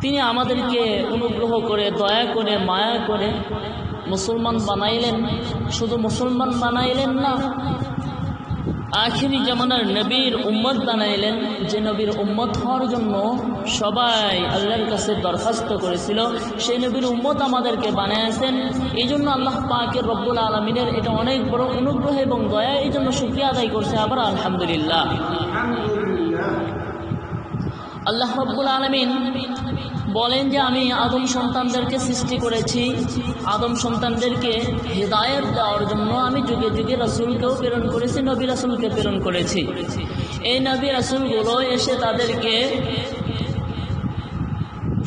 তিনি আমাদেরকে অনুগ্রহ করে, দয়া করে, মায়া করে মুসলমান বানাইলেন। শুধু মুসলমান বানাইলেন না, আখিরি জামানার নবীর উম্মত বানাইলেন। যে নবীর উম্মত হওয়ার জন্য সবাই আল্লাহর কাছে দরখাস্ত করেছিল, সেই নবীর উম্মত আমাদেরকে বানিয়েছেন। এই জন্য আল্লাহ পাকের রব্বুল আলমিনের এটা অনেক বড় অনুগ্রহ এবং দয়া এই জন্য শুক্রিয়া আদায় করছে। আবার আলহামদুলিল্লাহ। আল্লাহ রব্বুল আলমিন বলেন যে আমি আদম সন্তানদেরকে সৃষ্টি করেছি। আদম সন্তানদেরকে হৃদায়ত দেওয়ার জন্য আমি যুগে যুগে রাসুলকেও প্রেরণ করেছি, নবী রাসুলকে প্রেরণ করেছি। এই নবী রাসুলগুলো এসে তাদেরকে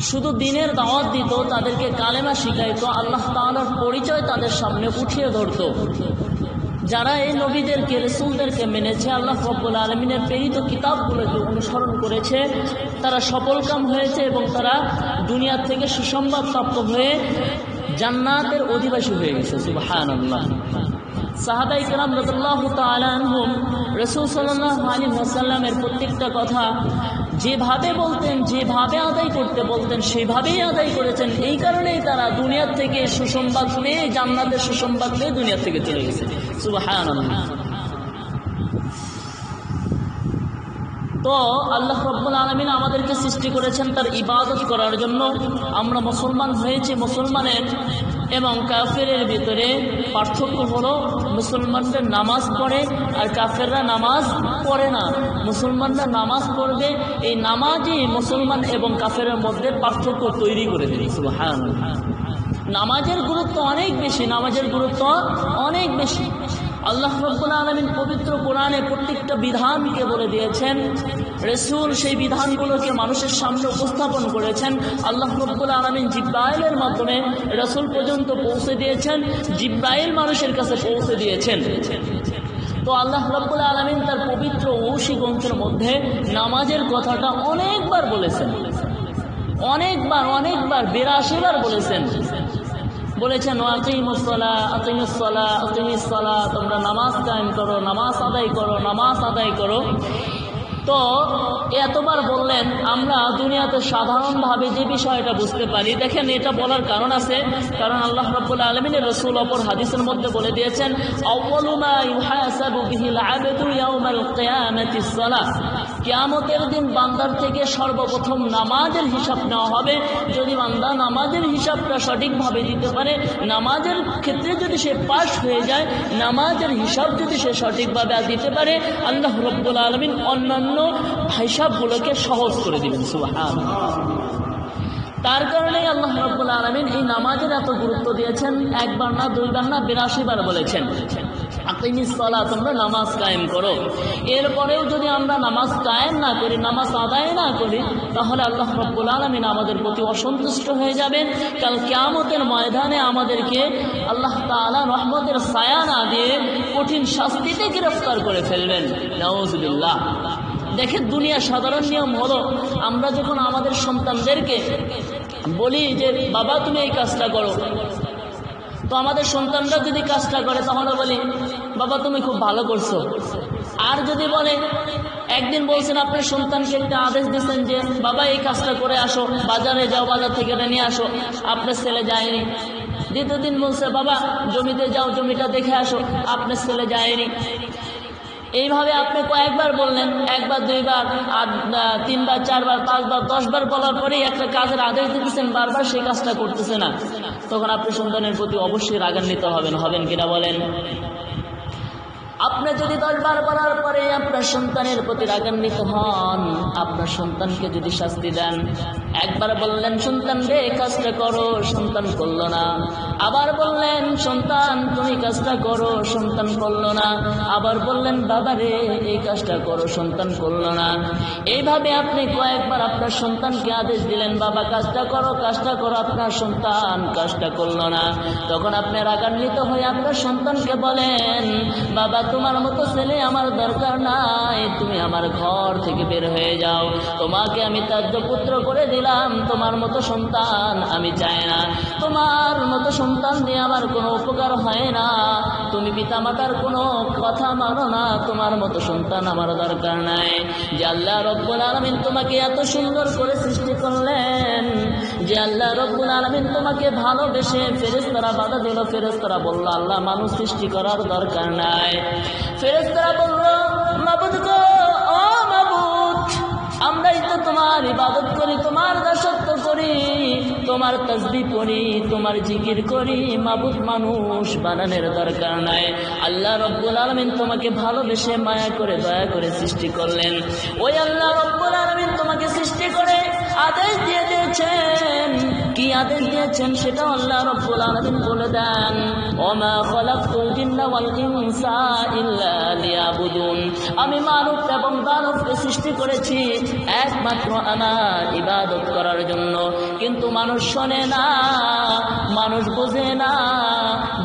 শুধু দিনের দাওয়াত দিত, তাদেরকে কালেমা শিখাইতো, আল্লাহ তাআলার পরিচয় তাদের সামনে উঠিয়ে ধরতো। যারা এই নবীদেরকে, রসুলদেরকে মেনেছে, আল্লাহ রব্বুল আলমিনের প্রেরিত কিতাবগুলোকে অনুসরণ করেছে, তারা সফলকাম হয়েছে এবং তারা দুনিয়ার থেকে সুসংবাদ প্রাপ্ত হয়ে জান্নাতের অধিবাসী হয়ে গেছে সুবাহান আল্লাহ সাহাবাই কালাম রতুল্লাহ তালহুম রসুল সাল্লাহ আলী হাসাল্লামের প্রত্যেকটা কথা যেভাবে বলতেন, যেভাবে আদায় করতে বলতেন, সেভাবেই আদায় করেছেন। এই কারণেই তারা দুনিয়ার থেকে সুসংবাদ পেয়ে জান্নাতের সুসংবাদ পেয়ে দুনিয়ার থেকে চলে গেছে। তো আল্লাহ রব্বুল আলমিন আমাদেরকে সৃষ্টি করেছেন তার ইবাদত করার জন্য। আমরা মুসলমান হয়েছি, মুসলমানের এবং কাফেরের ভিতরে পার্থক্য হলো মুসলমানদের নামাজ পড়ে আর কাফেররা নামাজ পড়ে না। মুসলমানরা নামাজ পড়বে এই নামাজই মুসলমান এবং কাফেরের মধ্যে পার্থক্য তৈরি করে দিয়েছিল হ্যাঁ নামাজের গুরুত্ব অনেক বেশি নামাজের গুরুত্ব অনেক বেশি। আল্লাহ রব্বুল আলমিন পবিত্র কোরআনে প্রত্যেকটা বিধানকে বলে দিয়েছেন। রসুল সেই বিধানগুলোকে মানুষের সামনে উপস্থাপন করেছেন। আল্লাহ রব্বুল আলমিন জিব্রাইলের মাধ্যমে রসুল পর্যন্ত পৌঁছে দিয়েছেন। জিব্রাইল মানুষের কাছে পৌঁছে দিয়েছেন। তো আল্লাহ রব্বুল আলমিন তার পবিত্র ঔষি গ্রন্থের মধ্যে নামাজের কথাটা অনেকবার বলেছেন। অনেকবার অনেকবার, বিরাশিবার বলেছেন। বলেছেন তোমরা নামাজ কায়েম করো নামাজ আদায় করো নামাজ আদায় করো। তো এতবার বললেন, আমরা দুনিয়াতে সাধারণভাবে যে বিষয়টা বুঝতে পারি, দেখেন এটা বলার কারণ আছে, কারণ আল্লাহ রব্বুল্লা আলমিনের রসুল অপর হাদিসের মধ্যে বলে দিয়েছেন কেয়ামতের দিন বান্দার থেকে সর্বপ্রথম নামাজের হিসাব নেওয়া হবে। যদি বান্দা নামাজের হিসাবটা সঠিকভাবে দিতে পারে, নামাজের ক্ষেত্রে যদি সে পাশ হয়ে যায়, নামাজের হিসাব যদি সে সঠিকভাবে দিতে পারে, আল্লাহ রব্বুল আলমিন অন্যান্য হিসাবগুলোকে সহজ করে দিবেন সুহান তার কারণেই আল্লাহ রব্বুল আলমিন এই নামাজের এত গুরুত্ব দিয়েছেন, একবার না দুইবার না বিরাশি বার বলেছেন আকিমিসলা তোমরা নামাজ কায়েম করো। এরপরেও যদি আমরা নামাজ কায়েম না করি, নামাজ আদায় না করি, তাহলে আল্লাহ রব্বুল আলমিন আমাদের প্রতি অসন্তুষ্ট হয়ে যাবেন। কাল কেয়ামতের ময়দানে আমাদেরকে আল্লাহ তালা রহমতের ছায়া না দিয়ে কঠিন শাস্তিতে গ্রেফতার করে ফেলবেন। নওয়াজুবিল্লাহ দেখেন দুনিয়া সাধারণ নিয়ম হলো, আমরা যখন আমাদের সন্তানদেরকে বলি যে, বাবা, তুমি এই কাজটা করো। তো আমাদের সন্তানরা যদি কাজটা করে তাহলে বলি, বাবা, তুমি খুব ভালো করছ। আর যদি বলে, একদিন বলছেন আপনার সন্তানকে একটা আদেশ দিচ্ছেন যে, বাবা, এই কাজটা করে আসো, বাজারে যাও, বাজার থেকে এটা নিয়ে আসো, আপনার ছেলে যায়নি। দ্বিতীয় দিন বলছে, বাবা, জমিতে যাও, জমিটা দেখে আসো, আপনার ছেলে যায়নি। এইভাবে আপনি কয়েকবার বললেন, একবার, দুইবার তিনবার, চারবার, পাঁচবার, দশবার বলার পরেই একটা কাজের আদেশ দিতেছেন, বারবার সেই কাজটা করতেছে না। তখন আপনি সন্তানের প্রতি অবশ্যই রাগান্বিত হবেন হবেন কিনা বলেন? আপনি যদি দশবার বলার পরে আপনার সন্তানের প্রতি রাগান্বিত হন, আপনার সন্তানকে যদি শাস্তি দেন, একবার বললেন, সন্তান রে, কাজটা করো, সন্তান করল না। আবার বললেন, সন্তান, তুমি কাজটা করো, সন্তান করল না। আবার বললেন, বাবা রে, এই কাজটা করো, সন্তান করল না। এইভাবে আপনি কয়েকবার আপনার সন্তানকে আদেশ দিলেন, বাবা, কাজটা করো কাজটা করো, আপনার সন্তান কাজটা করল না। তখন আপনি রাগান্বিত হয়ে আপনার সন্তানকে বলেন, বাবা, তোমার মতো ছেলে আমার দরকার নাই। তুমি আমার ঘর থেকে বের হয়ে যাও। তোমাকে আমি তাজ্য পুত্র করে দিলাম। তোমার মতো সন্তান আমি চাই না। তোমার মতো সন্তান দিয়ে আমার কোনো উপকার হয় না। তুমি পিতামাতার কোনো কথা মানো না। তোমার মতো সন্তান আমার দরকার নাই। যে আল্লাহ রব্বুল আলমিন তোমাকে এত সুন্দর করে সৃষ্টি করলেন, যে আল্লাহ রব্বুল আলমিন তোমাকে ভালোবেসে ফেরেস্তারা বাধা দিল। ফেরেস্তারা বলল, আল্লাহ মানুষ সৃষ্টি করার দরকার নাই। ফেরেস্তারা বলল, মাবুদ গো, ও মাবুদ, আমরাই তো তোমার ইবাদত করি, তোমার দাসত্ব করি, তোমার তসবি পড়ি, তোমার জিকির করি, মাবুদ মানুষ বানানোর দরকার নাই। আল্লাহ রব্বুল আলমিন তোমাকে ভালোবেসে মায়া করে দয়া করে সৃষ্টি করলেন। ওই আল্লাহ রব্বুল আলমিন তোমাকে সৃষ্টি করে আদেশ দিয়ে দিয়েছেন। কি আদেশ দিয়েছেন সেটা আল্লাহ রব্বুল আলমিন বলে দেন। ওমা খলাকুল জিন্না ওয়াল ইনসা ইল্লা লিয়াবুদুন। আমি মানব এবং দানবকে সৃষ্টি করেছি একমাত্র আমার ইবাদত করার জন্য। কিন্তু মানুষ শোনে না, মানুষ বোঝে না।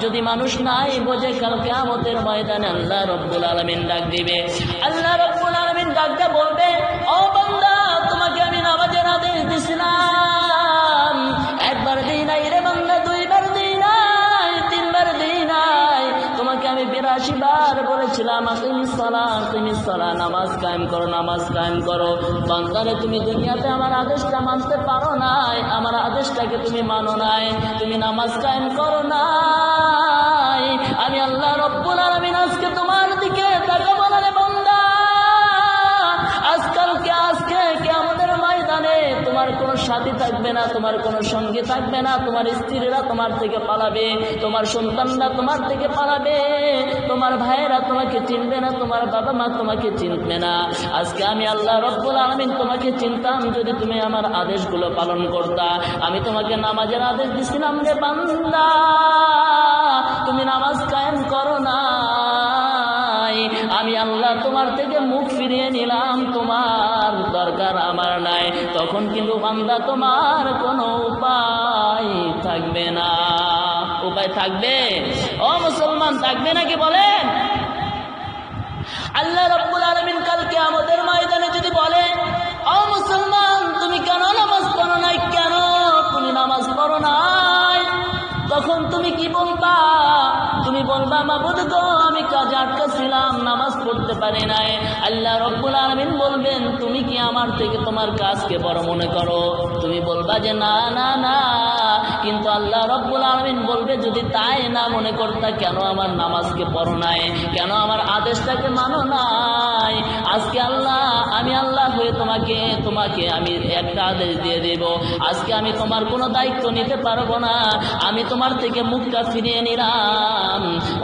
যদি মানুষ নাই, বোঝে কাল কেমতের ময়দানে আল্লাহ রব্বুল আলমিন ডাক দিবে। আল্লাহ রব্বুল আলমিন ডাকতে বলবে, ও বিরাশি বার বলেছিলাম তুমি সলা তুমি সলা নামাজ কায়েম করো, নামাজ কায়েম করো। বান্দারে তুমি দুনিয়াতে আমার আদেশটা মানতে পারো নাই, আমার আদেশটাকে তুমি মানো নাই, তুমি নামাজ কায়েম করো নাই। আমি আল্লাহ রব্বুল আলমিন আজকে তোমার দিকে তাকাবো না রে বান্দা। আজকালকে আজকে কে আমাদের ময়দানে, তোমার কোনো সাথী থাকবে না, তোমার কোনো সঙ্গী থাকবে না, তোমার স্ত্রীরা তোমার থেকে পালাবে, তোমার সন্তানরা তোমার থেকে পালাবে। ভাইয়েরা তোমাকে চিনবে না, তোমার বাবা মা তোমাকে চিনবে না। আজকে আমি আল্লাহ রব্বুল আলমিন তোমাকে চিনতাম যদি তুমি আমার আদেশগুলো পালন করতা। আমি তোমাকে নামাজের আদেশ দিছিলাম রে বান্দা। তুমি নামাজ কায়েম করো না আমি আল্লাহ তোমার থেকে মুখ ফিরিয়ে নিলাম, তোমার দরকার আমার নাই। তখন কিন্তু বান্দা তোমার কোনো উপায় থাকবে না। উপায় থাকবে? ও মুসলমান, থাকবে নাকি বলেন? আল্লাহ রব্বুল আলমিন কালকে আমাদের ময়দানে যদি বলে, ও মুসলমান, তুমি কেন নামাজ পড়ো নাই? কেন তুমি নামাজ পড়ো নাই? তখন তুমি কি বলবা? তুমি বলবা, মাবুদ গো, আমি কাজে আটকা ছিলাম নামাজ পড়তে পারি নাই। আল্লাহ রব্বুল আলমিন বলবেন, তুমি কি আমার থেকে তোমার কাজকে বড় মনে করো? তুমি বলবা যে, না না না। কিন্তু আল্লাহ রব্বুল আলমিন বলবে, যদি তাই না মনে করতা, কেন আমার নামাজকে পড়ো নাই? কেন আমার আদেশটাকে মানো নাই? আজকে আল্লাহ, আমি আল্লাহ হয়ে তোমাকে তোমাকে আমি একটা আদেশ দিয়ে দেব। আজকে আমি তোমার কোনো দায়িত্ব নিতে পারব না। আমি তোমার থেকে মুখটা ফিরিয়ে নিলাম।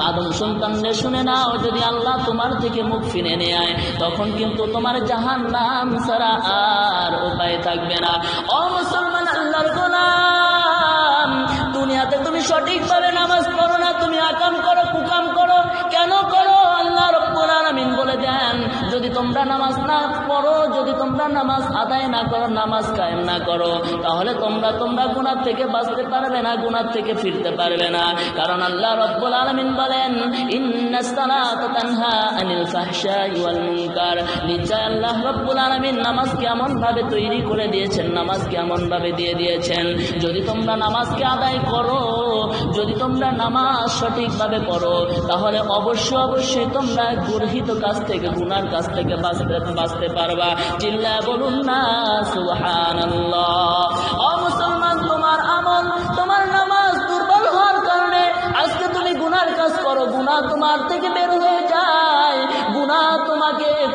আদম সন্তানরে শুনে নাও, যদি আল্লাহ তোমার থেকে মুখ ফিরে নেয় তখন কিন্তু তোমার জাহান নাম ছাড়া আর উপায় থাকবে না। ও মুসলমান, আল্লাহর গোলাম, দুনিয়াতে তুমি সঠিকভাবে নামাজ পড়ো না, তুমি আকাম করো, কুকাম করো। কেন করো? আল্লাহ রব্বুল বলে দেন তোমরা নামাজ না পড়ো, যদি তোমরা নামাজ আদায় না করো, নামাজ কায়েম না করো, তাহলে তোমরা তোমরা গুনার থেকে বাঁচতে পারবে না গুনার থেকে ফিরতে পারবে না। কারণ আল্লাহ রব্বুল আলামিন বলেন আল্লাহ রব্বুল আলামিন কেমন ভাবে তৈরি করে দিয়েছেন, নামাজ কেমন ভাবে দিয়ে দিয়েছেন? যদি তোমরা নামাজকে আদায় করো, যদি তোমরা নামাজ সঠিকভাবে পড়ো, তাহলে অবশ্যই অবশ্যই তোমরা গর্হিত কাজ থেকে, গুনার কাছ থেকে বাঁচতে বাঁচতে পারবা। চিল্লা বলুন না তোমার নামাজ থেকে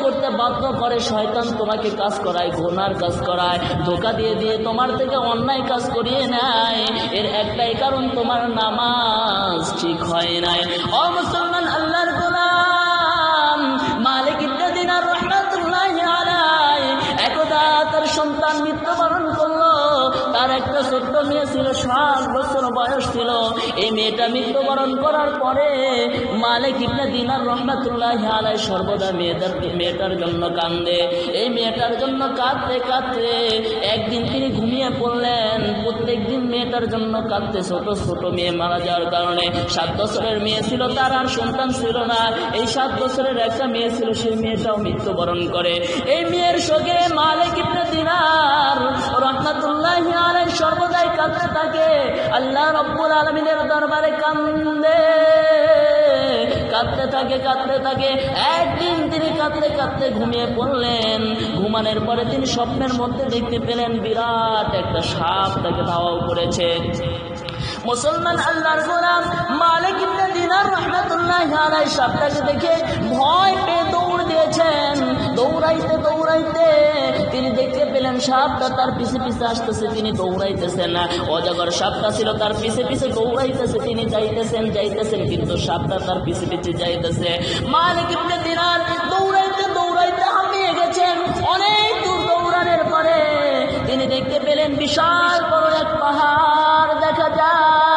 করতে বাধ্য করে, শয়তান তোমাকে কাজ করায় কাজ করায়। ধোকা দিয়ে দিয়ে তোমার থেকে অন্যায় কাজ করিয়ে নেয়। এর একটাই কারণ, তোমার নামাজ ঠিক হয় নাই। ও মুসলমান আল্লাহর মেয়ে ছিল সাত বছর বয়স ছিল। এই মেয়েটা মৃত্যুবরণ করার পরে মালিক ইবনে দিনার রহমাতুল্লাহ আলাই সর্বদা মেয়েটার মেয়েটার জন্য কান্দে। এই মেয়েটার জন্য কাঁদতে কাঁদতে একদিন তিনি ঘুমিয়ে পড়লেন। প্রত্যেক দিন মেয়েটার জন্য কাঁদতে ছোট ছোট মেয়ে মারা যাওয়ার কারণে সাত বছরের মেয়ে ছিল, তার আর সন্তান ছিল না। এই সাত বছরের একটা মেয়ে ছিল, সেই মেয়েটাও মৃত্যুবরণ করে। এই মেয়ের সঙ্গে মালিক ইবনে দিনার রহমাতুল্লাহ আলাই সর্বদাই কাঁদতে থাকে। আল্লাহ রব্বুল আলমিনের দরবারে কান্দে। কাঁদতে থাকে কাঁদতে থাকে। একদিন তিনি কাঁদতে কাঁদতে ঘুমিয়ে পড়লেন। ঘুমানোর পরে তিনি স্বপ্নের মধ্যে দেখতে পেলেন বিরাট একটা সাপ তাকে ধাওয়াও করেছে। মুসলমান আল্লাহর গোলাম মালিক ইবনে দিনার রহমাতুল্লাহ সাপটাকে দেখে ভয় পেয়ে দৌড় দিয়েছেন। দৌড়াইতে দৌড়াইতে তিনি দেখতে পেলেন, সাপটা তার পিছে পিছে আসতেছে, তিনি দৌড়াইতেছেন অজগর সাপটা ছিল, তার পিছে পিছে দৌড়াইতেছে, তিনি যাইতেছেন যাইতেছেন, কিন্তু সাপটা তার পিছে পিছে যাইতেছে। মালিক ইবনে দিনার দৌড়াইতে দৌড়াইতে হাঁপিয়ে গেছেন। অনেক দূর দৌড়ানোর পরে তিনি দেখতে পেলেন, বিশাল বড় এক পাহাড় দেখা যায়।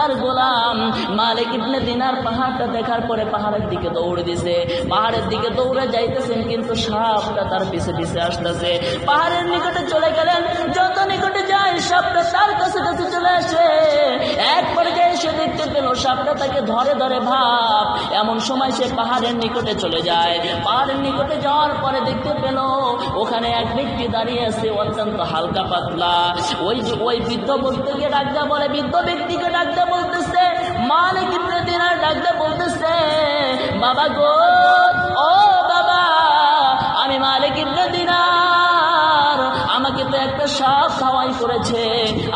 আল্লাহর গোলাম। মালিক ইবনে দিনার পাহাড়টা দেখার পরে পাহাড়ের দিকে দৌড়ে দিছে। পাহাড়ের দিকে দৌড়ে যাইতেছেন কিন্তু সাপটা তার পিছে পিছে আসতেছে। পাহাড়ের নিকটে চলে গেলেন সাপটা তাকে ধরে ধরে ভাব। এমন সময় সে পাহাড়ের নিকটে চলে যায়। পাহাড়ের নিকটে যাওয়ার পরে দেখতে পেল, ওখানে এক ব্যক্তি দাঁড়িয়ে আছে অত্যন্ত হালকা পাতলা। ওই ওই বৃদ্ধ ব্যক্তিকে ডাকতে বলে, বৃদ্ধ ব্যক্তিকে ডাকতে বলতেছে মানে কিন্তু দিনার ডাকতে বলতেছে, বাবা গো, ও বাবা, আমি মালিক সাপ খাওয়াই করেছে।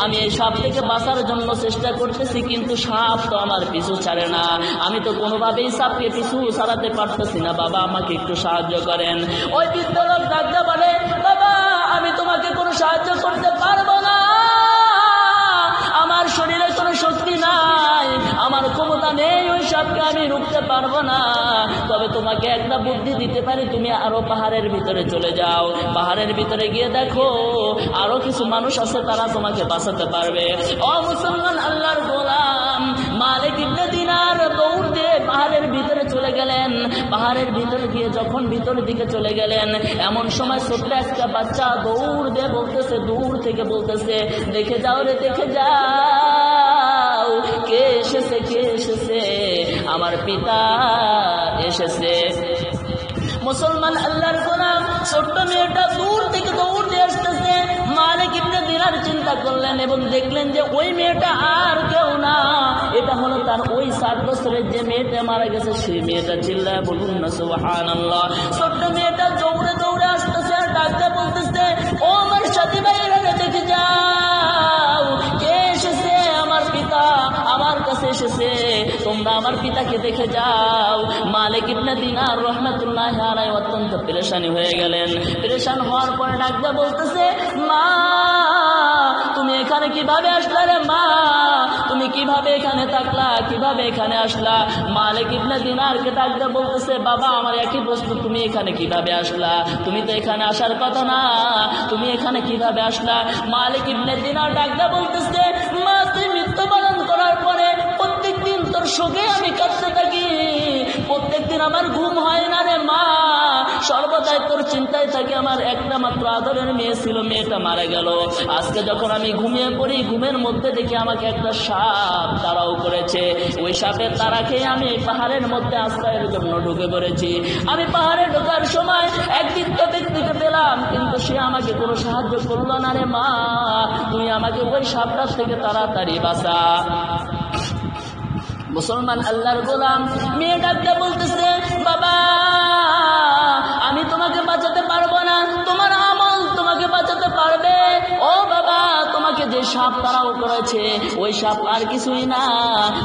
আমি এই সাপ থেকে বাঁচার জন্য চেষ্টা করতেছি, কিন্তু সাপ তো আমার পিছু ছাড়ে না। আমি তো কোনোভাবেই সাপকে পিছু ছাড়াতে পারতেছি না। বাবা, আমাকে একটু সাহায্য করেন। ওই বিদ্যালয় ডাকতে বলে, বাবা, আমি তোমাকে কোনো সাহায্য করতে পারব না। আমার শরীরে কোনো শক্তি ক্ষমতা সাপকে আমি রুখতে পারব না। তবে তোমাকে একটা বুদ্ধি দিতে পারি, তুমি আরও পাহাড়ের ভিতরে চলে যাও। পাহাড়ের ভিতরে গিয়ে দেখো, আরও কিছু মানুষ আছে, তারা তোমাকে বাঁচাতে পারবে। ও মুসলমান আল্লাহর গোলাম, মালিক ইবনে দিনার দৌড় পাহাড়ের ভিতরে চলে গেলেন। পাহাড়ের ভিতরে গিয়ে যখন ভিতরের দিকে চলে গেলেন, এমন সময় ছোট্ট একটা বাচ্চা দৌড় দিয়ে বলতেছে, দূর থেকে বলতেছে, দেখে যাও রে, দেখে যাও। কে এসেছে কে এসেছে? আমার পিতা এসেছে। মুসলমান আল্লাহর গোলাম, ছোট্ট মেয়েটা দূর থেকে দৌড় দিয়ে আসতেছে। মালিক ইবনে দিনার চিন্তা করলেন এবং দেখলেন যে ওই মেয়েটা আর কেউ না। এটা হলো তার ওই সাত বছরের যে মেয়েটা মারা গেছে, সেই মেয়েটা চিল্লায় বলুন না সুবহান আল্লাহ ছোট্ট মেয়েটা দৌড়ে দৌড়ে আসতেছে আর তোমরা আমার পিতাকে দেখে যাও। মালিক ইবনে দিনার রহমাতুল্লাহ আলাই অত্যন্ত পেরেশানি হয়ে গেলেন। পেরেশান হওয়ার পরে ডাকতে বলতেছে, মা, তুমি এখানে কীভাবে আসলা রে মা? তুমি কীভাবে এখানে থাকলা? কীভাবে এখানে আসলা? মালিক ইবনে দিনারকে ডাকতে বলতেছে, বাবা, আমার একই প্রশ্ন, তুমি এখানে কীভাবে আসলা? তুমি তো এখানে আসার কথা না। তুমি এখানে কীভাবে আসলা? মালিক ইবনে দিনার ডাকতে বলতেছে, মা, তুমি প্রত্যেকদিন তোর শোকে আমি কাঁদতে থাকি। প্রত্যেকদিন আমার ঘুম হয় না রে মা। সর্বদাই তোর চিন্তায় থাকে আমার। একটা মাত্র আদরের মেয়ে ছিল, মেয়েটা মারা গেল। আজকে যখন আমি ঘুমিয়ে পড়ি, ঘুমের মধ্যে দেখি আমাকে একটা সাপ তারাও করেছে। ওই সাপের তারা খেয়ে আমি পাহাড়ের মধ্যে আশ্রয়ের জন্য ঢুকে পড়েছি। আমি পাহাড়ে ঢোকার সময় একদিন তো ব্যক্তিকে পেলাম, কিন্তু সে আমাকে কোনো সাহায্য করল না রে মা। তুমি আমাকে ওই সাপটার থেকে তাড়াতাড়ি বাঁচা। মুসলমান আল্লাহর গোলাম। মেয়ে ডাকতে বলতেছে, বাবা, আমি তোমাকে বাঁচাতে পারব না। তোমার আমল তোমাকে বাঁচাতে পারবে। ও বাবা তোমাকে যে সাপ তারাও করেছে, ওই সাপ আর কিছুই না।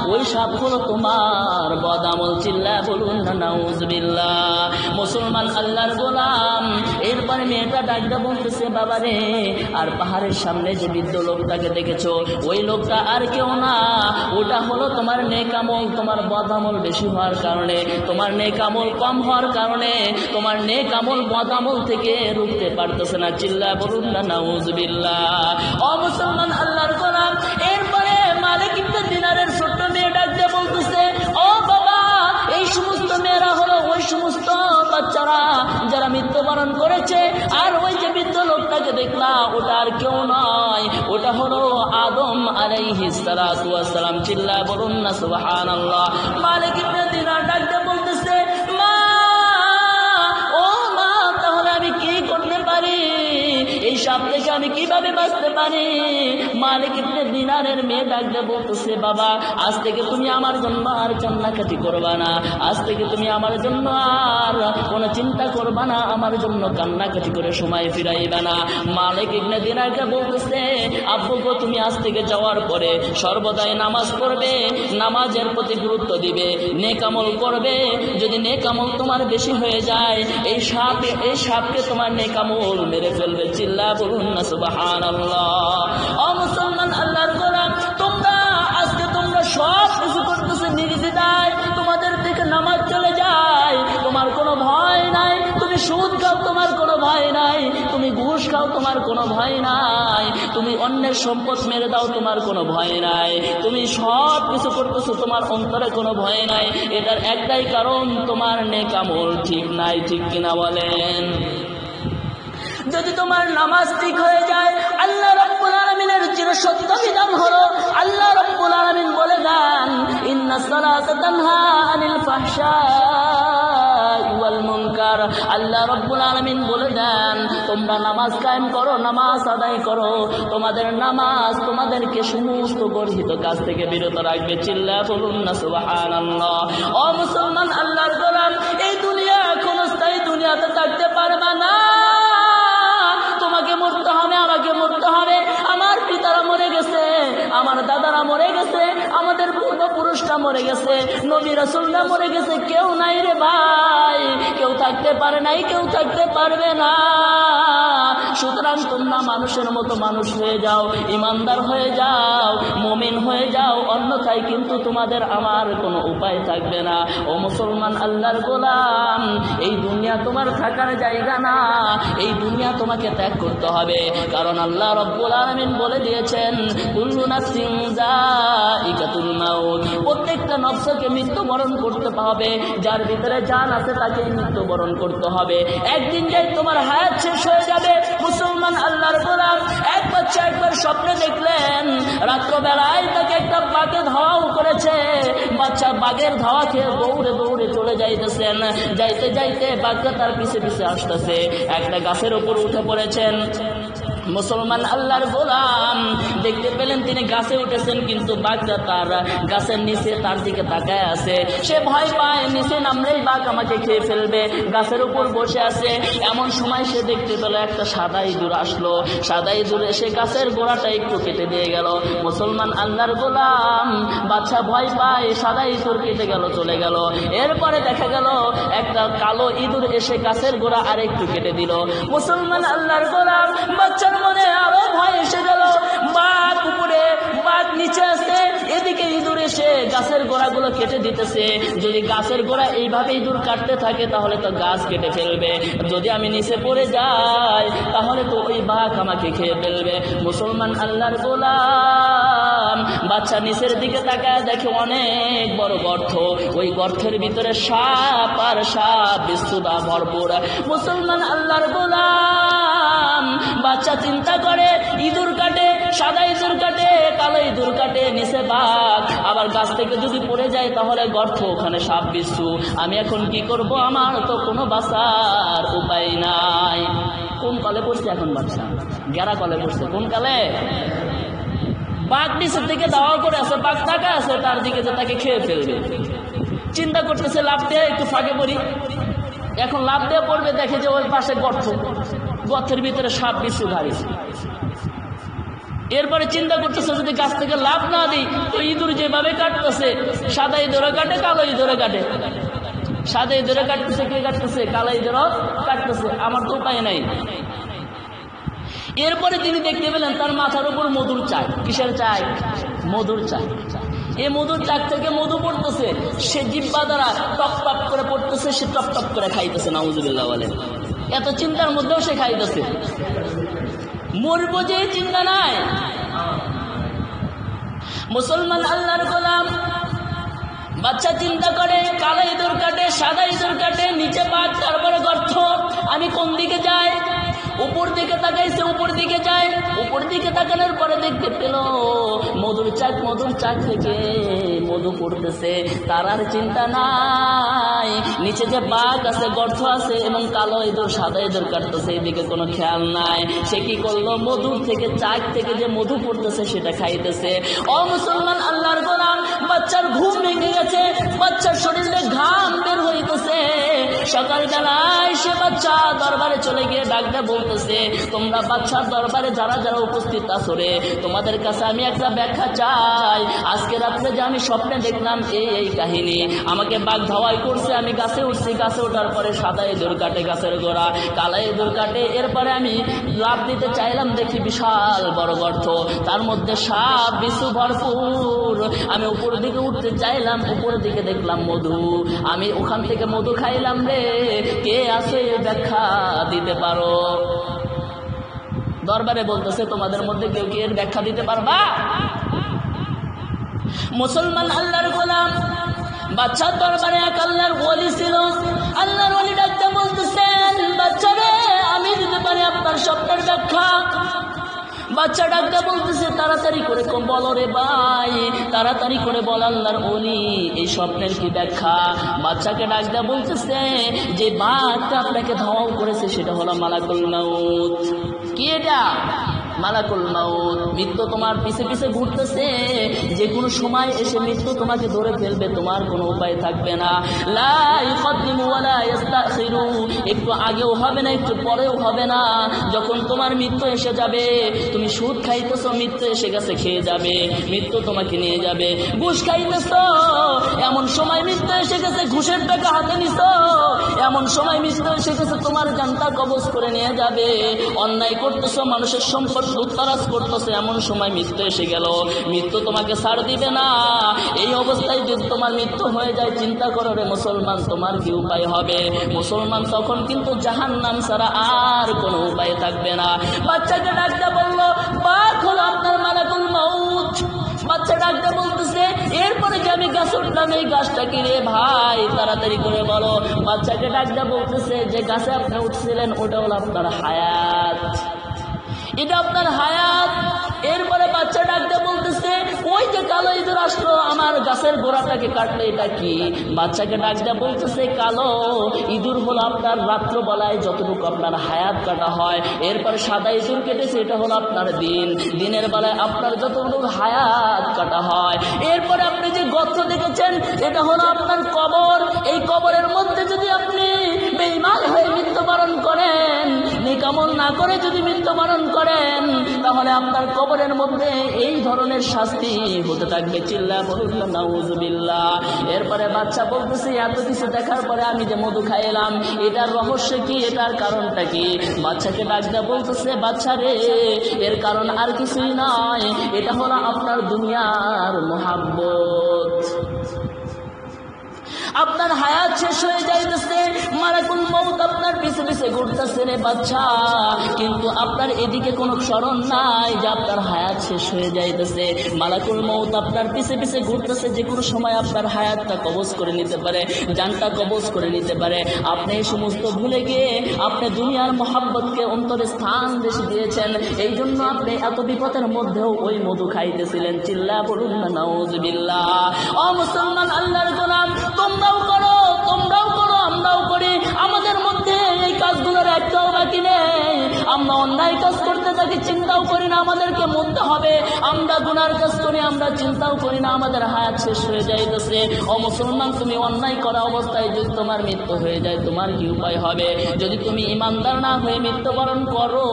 ওই সাপ হলো তোমার বদামল চিল্লা, বলুন না নাউজবিল্লাহ। মুসলমান আল্লাহর গোলাম। এরপরে মেয়েটা ডাকতে বলতেছে, বাবা রে, আর পাহাড়ের সামনে যে বৃদ্ধ লোকটাকে দেখেছ, ওই লোকটা আর কেউ না। ওটা হলো তোমার নেকামল তোমার বদামল বেশি হওয়ার কারণে, তোমার নেকামল কম হওয়ার কারণে, তোমার নেকামল বদামল থেকে রুখতে পারতেছে না। চিল্লা, বলুন না নাউজবিল্লাহ। ও মুসলমান আল্লাহর গোলাম। এরপরে মালিক ইবনে দিনারের ছোট্ট মেয়ে ডাকতে বলতেছে, ও বাবা, এই সমস্ত মেয়েরা হলো ওই সমস্ত বাচ্চারা যারা মৃত্যুবরণ করেছে, আর ওই যে বৃদ্ধ লোকটাকে দেখলা, ওটা আর কেউ নয়। ওটা হলো আদম ওয়াস সালাম চিল্লা বলুন না, সুবহানাল্লাহ। মালিক ইবনে দিনার ডাকতে বলতেছে, মা, ও মা, তাহলে আমি কি করতে পারি? হিসাব থেকে আমি কীভাবে বাঁচতে পারি? মালিক ইবনে দিনারের মেয়ে ডাকতে বলতেছে, বাবা, আজ থেকে তুমি আমার জন্য আর কান্নাকাটি করবা না। আজ থেকে তুমি আমার জন্য আর কোনো চিন্তা করবা না। আমার জন্য কান্নাকাটি করে সময় ফিরাইবে না। মালিক ইবনে দিনারকে বলতেছে, আব্বু গো, তুমি আজ থেকে যাওয়ার পরে সর্বদাই নামাজ পড়বে, নামাজের প্রতি গুরুত্ব দিবে নেকামল করবে। যদি নেকামল তোমার বেশি হয়ে যায়, এই সাপ, এই সাপকে তোমার নেকামল মেরে ফেলবে। চিল্লা বলুন না সুবাহান মুসলমান আল্লাহর গোলাম, তোমরা, আজকে তোমরা সব কিছু করতেছে নির্দিদায় তোমাদের থেকে নামাজ চলে যায়, তোমার কোনো ভয় নাই, তুমি সুদ খাও, তোমার কোনো ভয় নাই, তুমি ঘুষ খাও, তোমার কোনো ভয় নাই, তুমি অন্যের সম্পদ মেরে দাও, তোমার কোনো ভয় নাই, তুমি সব কিছু করতেছো, তোমার অন্তরে কোনো ভয় নাই, এটার একটাই কারণ, তোমার নেকামল ঠিক নাই, ঠিক কিনা বলেন। যদি তোমার নামাজ ঠিক হয়ে যায়, আল্লাহ রব্বুল আলমিনের চির সত্য বিধান হলো, আল্লাহ রব্বুল আলমিন বলে দেন আল্লাহ রব্বুল আলমিন বলে দেন, তোমরা নামাজ কায়েম করো, নামাজ আদায় করো। তোমাদের নামাজ তোমাদেরকে সমস্ত গর্হিত কাজ থেকে বিরত রাখবে। চিল্লা বলুন না, সুবহানাল্লাহ। ও মুসলমান, আল্লাহর গোলাম, এই দুনিয়া কোনো স্থায়ী দুনিয়াতে থাকতে পারবে না। হবে। আমার পিতারা মরে গেছে, আমার দাদারা মরে গেছে, আমাদের পূর্বপুরুষরা মরে গেছে, নবী রসুলরা মরে গেছে, কেউ নাই রে ভাই, কেউ থাকতে পারে নাই, কেউ থাকতে পারবে না। সুতরাং তোমরা মানুষের মতো মানুষ হয়ে যাও, ইমানদার হয়ে যাও মমিন হয়ে যাও, অন্যথায় কিন্তু তোমাদের আমার কোনো উপায় থাকবে না। ও মুসলমান আল্লাহর গোলাম, এই দুনিয়া তোমার থাকার জায়গা না, এই দুনিয়া তোমাকে ত্যাগ করতে হবে। কারণ আল্লাহ রব্বুল আলমিন বলে দিয়েছেন, কুল্লু নাফসিন যায়িকাতুল মাউত, প্রত্যেকটা নকশাকে মৃত্যুবরণ করতে হবে, যার ভিতরে জান আছে তাকে মৃত্যুবরণ করতে হবে। একদিন যাই তোমার হায়াত শেষ হয়ে যাবে মুসলমান আল্লাহর গোলাম। এক বাচ্চা একবার স্বপ্নে দেখলেন, রাত্রবেলায় তাকে একটা বাঘে ধাওয়াও করেছে। বাচ্চা বাঘের ধাওয়া খেয়ে দৌড়ে দৌড়ে চলে যাইতেছেন। যাইতে যাইতে বাঘটা তার পিছে পিছে আসতেছে। একটা গাছের উপর উঠে পড়েছেন। মুসলমান আল্লাহর গোলাম। দেখতে পেলেন তিনি গাছে উঠেছেন, কিন্তু বাঘটা তার গাছের নিচে তার দিকে তাকায় আছে। সে ভয় পায়, নিচে নামলেই বাঘ আমাকে খেয়ে ফেলবে। গাছের উপর বসে আছে। এমন সময় সে দেখতে পেল একটা সাদা ইঁদুর আসলো। সাদা ইঁদুর এসে গাছের গোড়াটা একটু কেটে দিয়ে গেল। মুসলমান আল্লাহর গোলাম, বাচ্চা ভয় পায়, সাদা ইঁদুর কেটে গেল, চলে গেল। এরপরে দেখা গেল একটা কালো ইঁদুর এসে গাছের গোড়া আরেকটু কেটে দিল। মুসলমান আল্লাহর গোলাম বাচ্চার মনে আরও ভয় এসে গেল। বাঘ উপরে বাঘ নিচে আসে এদিকে ইঁদুর এসে গাছের গোড়াগুলো কেটে দিতেছে। যদি গাছের গোড়া এইভাবে ইঁদুর কাটতে থাকে, তাহলে তো গাছ কেটে ফেলবে। যদি আমি নিচে পড়ে যাই, তাহলে তো ওই বাঘ আমাকে খেয়ে ফেলবে। মুসলমান আল্লাহর গোলাম। বাচ্চা নিচের দিকে তাকায় দেখে অনেক বড় গর্ত। ওই গর্তের ভিতরে সাপ আর সাপ বিশ্বদা ভরপুর। মুসলমান আল্লাহর গোলাম। বাচ্চা চিন্তা করে, ইঁদুর কাটে, সাদা ইঁদুর কাটে, কালো ইঁদুর কাটে, নিচে বাঘ। আবার গাছ থেকে যদি পড়ে যায়, তাহলে গর্ত, ওখানে সাপ বিশ্বু আমি এখন কি করব? আমার তো কোনো বাসার উপায় নাই। কোন কলে পড়ছে এখন বাচ্চা? গেরা কলে পড়ছে। কোন কালে? বাঘ নিচের দিকে দাওয়া করে আছে, বাঘ তাকা আছে, তার দিকে যে তাকে খেয়ে ফেলবে। চিন্তা করতেছে লাভ দিয়ে একটু ফাঁকে পড়ি। এখন লাভ দিয়ে পড়বে, দেখে যে ওই পাশে গর্ত। গর্তের ভিতরে সাপ বিশ্বু ধারি এরপরে চিন্তা করতেছে, যদি গাছ থেকে লাভ না দিই, তো ইঁদুর যেভাবে কাটতেছে সাদা ইঁদুরে কাটে কালো ইঁদুরে কাটে। সাদা ইঁদুরে কাটতেছে, কে কাটতেছে? কালো ইঁদুরও কাটতেছে, আমার তো উপায় নাই। এরপরে তিনি দেখতে পেলেন, তার মাথার উপর মধুর চাই কিসের চাই মধুর চাই এই মধুর চাক থেকে মধু পড়তেছে, সে জিব্বা দ্বারা টপ টপ করে পড়তেছে, সে টপ টপ করে খাইতেছে, নাউজুবিল্লাহ বলে। এত চিন্তার মধ্যেও সে খাইতেছে। মরব যে চিন্তা নাই। মুসলমান আল্লাহর গোলাম, বাচ্চা চিন্তা করে কালো ইঁদুর কাটে সাদা ইঁদুর কাটে নিচে পাঁচ তারপরে গর্থ আমি কোন দিকে যাই? উপর দিকে তাকাইছে উপর দিকে যায়। উপর দিকে তাকানোর পরে দেখতে পেল, মধুর চাক মধুর চাক থেকে মধু পড়তেছে। তার আর চিন্তা নাই। নিচে যে বাঘ আছে, গর্ত আছে এবং কালো ইঁদুর, সাদা ইঁদুর কাটতেছে, এদিকে কোনো খেয়াল নাই। সে কি করল? মধুর থেকে চাক থেকে যে মধু পড়তেছে, সেটা খাইতেছে। অ মুসলমান, আল্লাহর গোলাম, বাচ্চার ঘুম ভেঙে গেছে। বাচ্চার শরীরে সকালবেলায় সে বাচ্চা দরবারে চলে গিয়ে ডাকতে বলতেছে, তোমরা বাচ্চার দরবারে যারা যারা উপস্থিত আছো রে, তোমাদের কাছে আমি একটা ব্যাখ্যা চাই। আজকে রাত্রে যে আমি স্বপ্নে দেখলাম এই এই কাহিনী। আমাকে বাঘ ধাওয়াই করছে, আমি গাছে উঠছি, গাছে ওঠার পরে সাদা ইঁদুর কাটে গাছের গোড়া, কালা ইঁদুর কাটে। এরপরে আমি লাভ দিতে চাইলাম, দেখি বিশাল বড় গর্ত। তার মধ্যে সাপ বিশু ভরপুর। আমি উপর দিকে উঠতে চাইলাম, উপর দিকে দেখলাম মধু। আমি ওখান থেকে মধু খাইলাম রে, কে আছে ব্যাখ্যা দিতে পারো? দরবারে বলতেছে, তোমাদের মধ্যে কেউ কি এর ব্যাখ্যা দিতে পারবা? মুসলমান আল্লাহর গোলাম বাচ্চার দরবারে এক আল্লাহর ওলি ছিল। আল্লাহর ওলি ডাকতে বলতেছেন বাচ্চা ডাক্তার বলতেছে, তাড়াতাড়ি করে বলো রে ভাই, তাড়াতাড়ি করে বল আল্লাহর অলি এই স্বপ্নের কি ব্যাখ্যা? বাচ্চাকে ডাকতে বলতেছে যে বাঘটা আপনাকে ধাওয়াও করেছে, সেটা হলো মালাকুল মাউত। কি এটা? মালাকুল মাউত, মৃত্যু তোমার পিছে পিছে ঘুরতেছে। যে কোনো সময় এসে মৃত্যু তোমাকে ধরে ফেলবে, তোমার কোনো উপায় থাকবে না। একটু আগেও হবে না, একটু পরেও হবে না। যখন তোমার মৃত্যু এসে যাবে, তুমি সুদ খাইতেছ, মৃত্যু এসে গেছে, খেয়ে যাবে, মৃত্যু তোমাকে নিয়ে যাবে। ঘুষ খাইতেছ, এমন সময় মৃত্যু এসে গেছে, ঘুষের টাকা হাতে নিছো, এমন সময় মৃত্যু এসে গেছে, তোমার জানতা কবজ করে নিয়ে যাবে। অন্যায় করতেছো, মানুষের লুটতারাজ করতেছো, এমন সময় মৃত্যু এসে গেল। মৃত্যু তোমাকে ছাড় দিবে না। এই অবস্থায় যদি তোমার মৃত্যু হয়ে যায়, চিন্তা করো রে মুসলমান, তোমার কি উপায় হবে? মুসলমান তখন কিন্তু জাহান নাম ছাড়া আর কোনো উপায় থাকবে না। বাচ্চাকে ডাকতে বলল আপনার মালাকুল মাউত। বাচ্চা ডাকতে বলতেছে, এরপরে যে আমি গাছ উঠলাম, এই গাছটা কি রে ভাই? তাড়াতাড়ি করে বলো। বাচ্চাকে ডাকতে বলতেছে, যে গাছে আপনি উঠছিলেন, ওটা হলো আপনার হায়াত। এটা আপনার হায়াত, এরপরে বাচ্চা ডাকতে বলতেছে, ওই যে কালো ইঁদুর আসলো আমার গাছের গোড়াটাকে কাটলো এটা কি? বাচ্চাকে ডাকতে বলতেছে, কালো, ইঁদুর হলো আপনার রাত্র বেলায় যতটুকু আপনার হায়াত কাটা হয়, এরপর সাদা ইঁদুর কেটেছে, এটা হলো আপনার দিন। দিনের বেলায় আপনার যতটুকু হায়াত কাটা হয়, এরপরে আপনি যে গর্ত দেখেছেন, এটা হলো আপনার কবর। করে যদি মৃত্যুবরণ করেন, তাহলে আপনার কবরের মধ্যে এই ধরনের শাস্তি হতে থাকবে। চিল্লা বলুন এরপরে বাচ্চা বলতেছে, এত কিছু দেখার পরে আমি যে মধু খাইলাম, এটার রহস্য কি? এটার কারণটা কি? বাচ্চাকে ডাকতে বলতেছে, বাচ্চা রে, এর কারণ আর কিছুই নয় এটা হলো আপনার দুনিয়ার মোহাব্বত। আপনার হায়াত শেষ হয়ে যাইতেছে মারাকুল মৌত আপনার পিছে পিছে ঘুরতেছে রে বাচ্চা। কিন্তু আপনার এদিকে কোনো স্মরণ নাই যে আপনার হায়াত শেষ হয়ে যাইতেছে। মালাকুল মৌত আপনার পিছে পিছে ঘুরতেছে, যে কোনো সময় আপনার হায়াতটা কবজ করে নিতে পারে, জানটা কবজ করে নিতে পারে। আপনি এই সমস্ত ভুলে গিয়ে আপনি দুনিয়ার মোহাব্বতকে অন্তরে স্থান বেশি দিয়েছেন। এই জন্য আপনি এত বিপদের মধ্যেও ওই মধু খাইতেছিলেন। চিল্লা বলুন না, নাউজবিল্লাহ। ও মুসলমান, আল্লাহর গোলাম তোমরাও আমরা অন্যায় কাজ করতে থাকি চিন্তাও করি না, আমাদেরকে মরতে হবে। আমরা গুনার কাজ করি, আমরা চিন্তাও করি না, আমাদের হায়াত শেষ হয়ে যাইতেছে। ও মুসলমান, তুমি অন্যায় করা অবস্থায় যদি তোমার মৃত্যু হয়ে যায়, তোমার কি উপায় হবে? যদি তুমি ইমানদার না হয়ে মৃত্যুবরণ করো,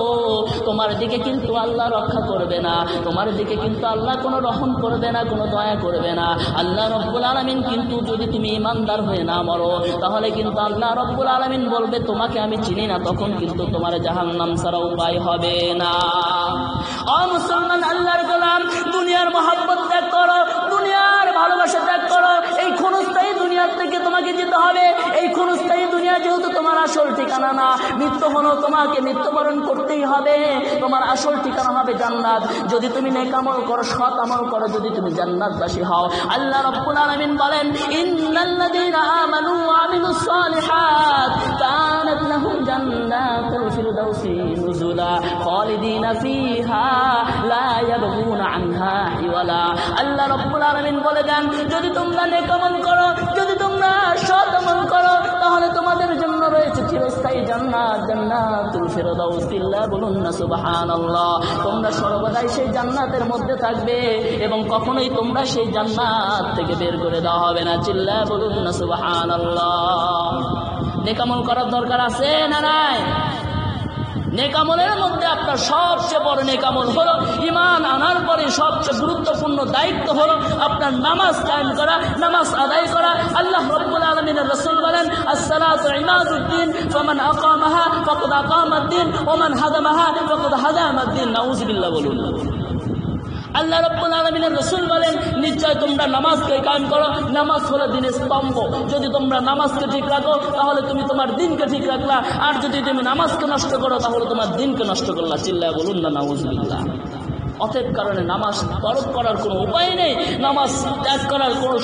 তোমার দিকে কিন্তু আল্লাহ রক্ষা করবে না। তোমার দিকে কিন্তু আল্লাহ কোনো রহম করবে না, কোনো দয়া করবে না। আল্লাহ রব্বুল আলমিন কিন্তু যদি তুমি ইমানদার হয়ে না মরো, তাহলে কিন্তু আল্লাহ রব্বুল আলমিন বলবে, তোমাকে আমি চিনি না। তখন কিন্তু তোমার জাহান নাম ছাড়া উপায় হবে না। অ মুসলমান আল্লাহর গোলাম দুনিয়ার মহাব্বত ত্যাগ করো দুনিয়ার ভালোবাসা হবে। এই ক্ষণস্থায়ী দুনিয়া যেহেতু তোমার আসল ঠিকানা না মৃত্যু হলো তোমাকে মৃত্যুবরণ করতেই হবে। তোমার আসল ঠিকানা হবে জান্নাত। যদি তুমি নেকামল করো সৎ আমল করো, যদি তুমি জান্নাতবাসী হও। আল্লাহ রব্বুল আলামিন বলেন আল্লাহ বলে যদি তোমরা নেক আমল করো, যদি তোমরা করো, তাহলে তোমাদের জন্য রয়েছে চিরস্থায়ী জান্নাত। জান্নাতুল ফেরদাউস, ইল্লা বলুন না সুবহানাল্লাহ। তোমরা সর্বদাই সেই জান্নাতের মধ্যে থাকবে এবং কখনোই তোমরা সেই জান্নাত থেকে বের করে দেওয়া হবে না। চিল্লা বলুন না সুবহানাল্লাহ। নেকামল করার দরকার আছে না নাই? নেকামলের মধ্যে আপনার সবচেয়ে বড় নেকামল হলো ইমান আনার পরে সবচেয়ে গুরুত্বপূর্ণ দায়িত্ব হলো আপনার নামাজ কায়েম করা, নামাজ আদায় করা। আল্লাহ রব্বুল আলমিনের রসুল বলেন, আসসালাতু ইমাদুদ্দিন ফামান আকামাহা ফকদ আকামাদ্দিন ওমান হাদামাহা ফকদ হাদামাদ্দিন নাউজবিল্লা বলুন। আল্লাহ রব্বুল আলমিনের রসুল বলেন, নিশ্চয় তোমরা নামাজকে কায়েম করো। নামাজ হলো দিনের স্তম্ভ। যদি তোমরা নামাজকে ঠিক রাখো, তাহলে তুমি তোমার দিনকে ঠিক রাখলা। আর যদি তুমি নামাজকে নষ্ট করো, তাহলে তোমার দিনকে নষ্ট করলা। চিল্লা বলুন না, নাউজুবিল্লাহ। অতএব কারণে নামাজ তরক করার কোনো উপায় নেই, নামাজ ত্যাগ করার কোনো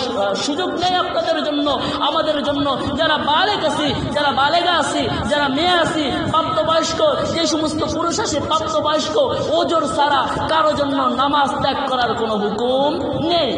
সুযোগ নেই আপনাদের জন্য, আমাদের জন্য। যারা বালেক আছি, যারা বালেগা আছি, যারা মেয়ে আছি, প্রাপ্তবয়স্ক, যে সমস্ত পুরুষ আছে, প্রাপ্তবয়স্ক, ওজোর ছাড়া কারও জন্য নামাজ ত্যাগ করার কোনো হুকুম নেই।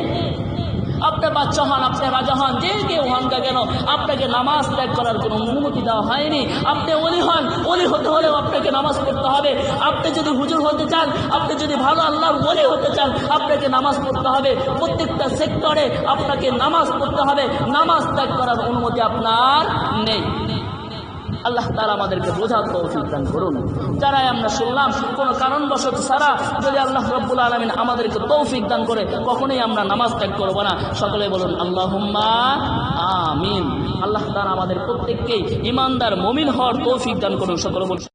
আপনার বাচ্চা হন, আপনি রাজা হন, যে কেউ হন না কেন, আপনাকে নামাজ ত্যাগ করার কোনো অনুমতি দেওয়া হয়নি। আপনি অলি হন অলি হতে হলেও আপনাকে নামাজ পড়তে হবে। আপনি যদি হুজুর হতে চান, আপনি যদি ভালো আল্লাহর অলি হতে চান, আপনাকে নামাজ পড়তে হবে। প্রত্যেকটা সেক্টরে আপনাকে নামাজ পড়তে হবে। নামাজ ত্যাগ করার অনুমতি আপনার নেই। আল্লাহ তারা আমাদেরকে বোঝার তৌফিক দান করুন। যারাই আমরা শুনলাম, কোনো কারণবশত ছাড়া যদি আল্লাহ রব্বুল আলমিন আমাদেরকে তৌফিক দান করে, কখনোই আমরা নামাজ ত্যাগ করব না। সকলে বলুন আল্লাহ আমিন। আল্লাহ তারা আমাদের প্রত্যেককেই ইমানদার, মমিন হওয়ার তৌফিক দান করুন, সকলে বলুন